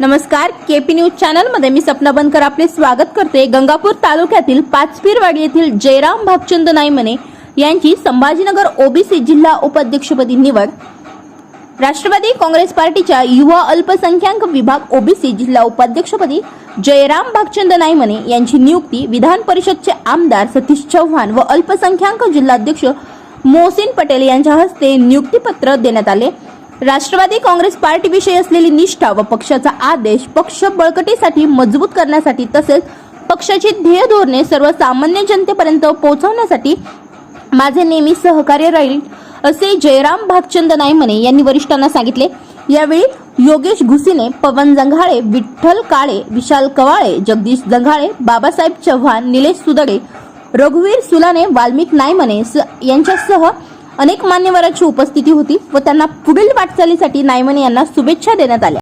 नमस्कार KP news चॅनलमध्ये मी सपना बनकर आपले स्वागत करते. गंगापूर तालुक्यातील पाचपीरवाडी येथील जयराम भागचंद नाईमने यांची संभाजीनगर ओबीसी जिल्हा उपाध्यक्षपदी निवड. राष्ट्रवादी काँग्रेस पार्टीच्या युवा अल्पसंख्याक विभाग ओबीसी जिल्हा उपाध्यक्षपदी जयराम भागचंद नाईमने यांची नियुक्ती विधान परिषदचे आमदार सतीश चव्हाण व अल्पसंख्याक जिल्हाध्यक्ष मोहसिन पटेल यांच्या हस्ते नियुक्तीपत्र देण्यात आले. राष्ट्रवादी काँग्रेस पार्टीविषयी असलेली निष्ठा व पक्षाचा आदेश पक्ष बळकटीसाठी मजबूत करण्यासाठी तसेच पक्षाची ध्येय धोरणे सर्वसामान्य जनतेपर्यंत पोहोचवण्यासाठी माझे नेहमी सहकार्य राहील असे जयराम भागचंद नायमने यांनी वरिष्ठांना सांगितले. यावेळी योगेश घुसीने पवन जंघाळे विठ्ठल काळे विशाल कवाळे जगदीश जंघाळे बाबासाहेब चव्हाण निलेश सुदडे रघुवीर सुलाने वाल्मिक नायमने स- यांच्यासह अनेक मान्यवरांची उपस्थिती होती व त्यांना पुढील वाटचालीसाठी नायमने यांना शुभेच्छा देण्यात आल्या.